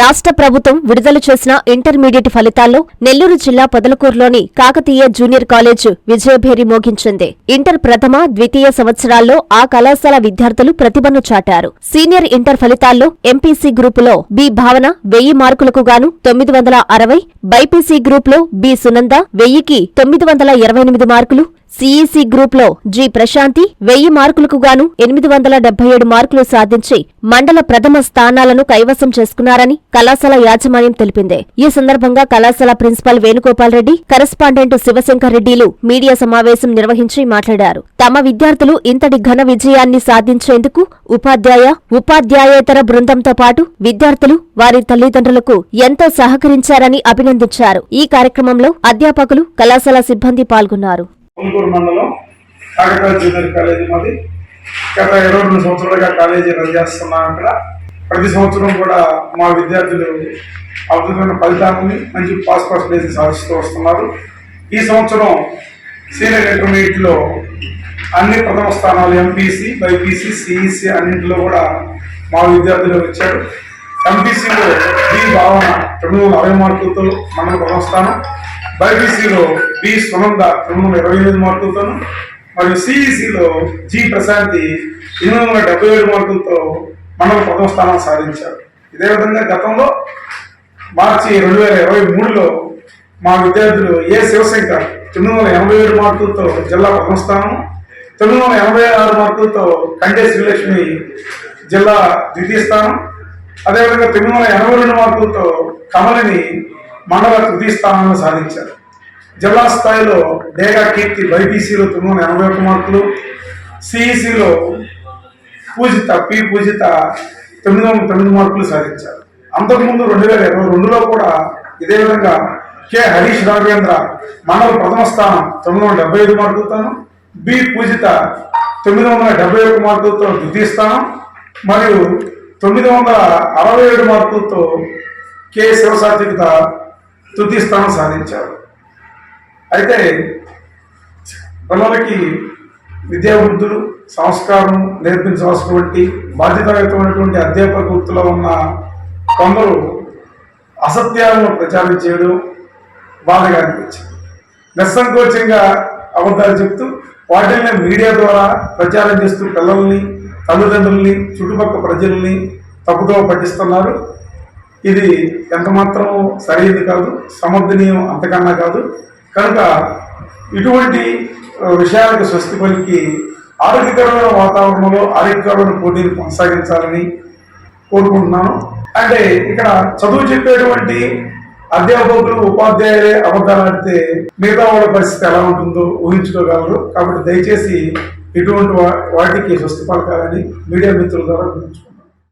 రాష్ట్ర ప్రభుత్వం విడుదల చేసిన ఇంటర్మీడియట్ ఫలితాల్లో నెల్లూరు జిల్లా పొదలకూరులోని కాకతీయ జూనియర్ కాలేజ్ విజయభేరి మోగించింది. ఇంటర్ ప్రథమ ద్వితీయ సంవత్సరాల్లో ఆ కళాశాల విద్యార్థులు ప్రతిభను చాటారు. సీనియర్ ఇంటర్ ఫలితాల్లో ఎంపీసీ గ్రూపులో బి భావన వెయ్యి మార్కులకు గాను తొమ్మిది వందల అరవై బైపీసీ గ్రూప్లో బి సునంద వెయ్యికి తొమ్మిది వందల ఇరవై ఎనిమిది మార్కులు సిఈసి గ్రూప్లో జి ప్రశాంతి వెయ్యి మార్కులకు గాను ఎనిమిది వందల డెబ్బై ఏడు మార్కులు సాధించి మండల ప్రథమ స్థానాలను కైవసం చేసుకున్నారని కళాశాల యాజమాన్యం తెలిపింది. ఈ సందర్భంగా కళాశాల ప్రిన్సిపాల్ వేణుగోపాల్ రెడ్డి కరెస్పాండెంట్ శివశంకర్ రెడ్డిలు మీడియా సమావేశం నిర్వహించి మాట్లాడారు. తమ విద్యార్థులు ఇంతటి ఘన విజయాన్ని సాధించేందుకు ఉపాధ్యాయ ఉపాధ్యాయేతర బృందంతో పాటు విద్యార్థులు వారి తల్లిదండ్రులకు ఎంతో సహకరించారని అభినందించారు. ఈ కార్యక్రమంలో అధ్యాపకులు కళాశాల సిబ్బంది పాల్గొన్నారు. గత ఇరవై రెండు సంవత్సరాలుగా కాలేజీ రన్ చేస్తున్నాం అక్కడ ప్రతి సంవత్సరం కూడా మా విద్యార్థులు అద్భుతమైన ఫలితాలని మంచి పాస్ పర్సంటేజ్ సాధిస్తూ వస్తున్నారు. ఈ సంవత్సరం సీనియర్ ఇంటర్మీడియట్లో అన్ని ప్రథమ స్థానాలు ఎంపీసీ బైపీసీ సిఈసి అన్నింటిలో కూడా మా విద్యార్థులు వచ్చారు. ఎంపీసీలో బి భావన రెండు వందల అరవై మార్కులతో మండల ప్రథమ స్థానం. బైపీసీలో బి సునంద రెండు వందల ఇరవై ఎనిమిది మార్కులతోను. మరియు సిఈసిలో జి ప్రశాంతి ఎనిమిది వందల డెబ్బై ఏడు మార్కులతో మండల ప్రథమ స్థానం సాధించారు. ఇదే విధంగా గతంలో మార్చి రెండు వేల ఇరవై మూడులో మా విద్యార్థులు ఏ శివశంకర్ తొమ్మిది వందల ఎనభై ఏడు మార్కులతో జిల్లా ప్రథమ స్థానం తొమ్మిది వందల ఎనభై ఆరు మార్కులతో కంటే శ్రీలక్ష్మి జిల్లా ద్వితీయ స్థానం అదేవిధంగా తొమ్మిది వందల ఎనభై రెండు మార్కులతో కమలిని మండల తృతీయ స్థానంలో సాధించారు. జిల్లా స్థాయిలో డేగా కీర్తి బైపీసీలో తొమ్మిది వందల ఎనభై ఒక్క మార్కులు సిఈసిలో పూజిత పి. పూజిత తొమ్మిది వందల తొమ్మిది మార్కులు సాధించారు. అంతకుముందు రెండు వేల ఇరవై రెండులో కూడా ఇదే విధంగా కె. హరీష్ రాఘవేంద్ర మండల ప్రథమ స్థానం తొమ్మిది వందల డెబ్బై ఐదు మార్కులతోను బి. పూజిత తొమ్మిది వందల డెబ్బై ఒక మార్కులతో ద్వితీయ స్థానం మరియు తొమ్మిది వందల అరవై ఏడు మార్కులతో కె. శివసాత్వికత తృతీయ స్థానం సాధించారు. అయితే పిల్లలకి విద్యావంతులు సంస్కారం నేర్పించవలసినటువంటి బాధ్యతాయుతమైనటువంటి అధ్యాపక వృత్తిలో ఉన్న కొందరు అసత్యాలను ప్రచారం చేయడం బాధగా అనిపించింది. నిస్సంకోచంగా అబద్ధాలు చెప్తూ వాటిని మీడియా ద్వారా ప్రచారం చేస్తూ పిల్లల్ని తల్లిదండ్రుల్ని చుట్టుపక్కల ప్రజల్ని తప్పుదో పట్టిస్తున్నారు. ఇది ఎంత మాత్రం సరైనది కాదు సమర్థనీయం అంతకన్నా కాదు. కనుక ఇటువంటి విషయాలకు స్వస్తి పలికి ఆరోగ్యకరమైన వాతావరణంలో ఆరోగ్యకరమైన పోటీని కొనసాగించాలని కోరుకుంటున్నాను. అంటే ఇక్కడ చదువు చెప్పేటువంటి అధ్యాపకులు ఉపాధ్యాయులే అబద్ధాలు ఆడితే మిగతా వాళ్ళ పరిస్థితి ఎలా ఉంటుందో ఊహించుకోగలరు. కాబట్టి దయచేసి ఇటువంటి వా- వాటికి స్వస్తి పలకాలని మీడియా మిత్రుల ద్వారా గుర్తుంచుకుంటున్నాను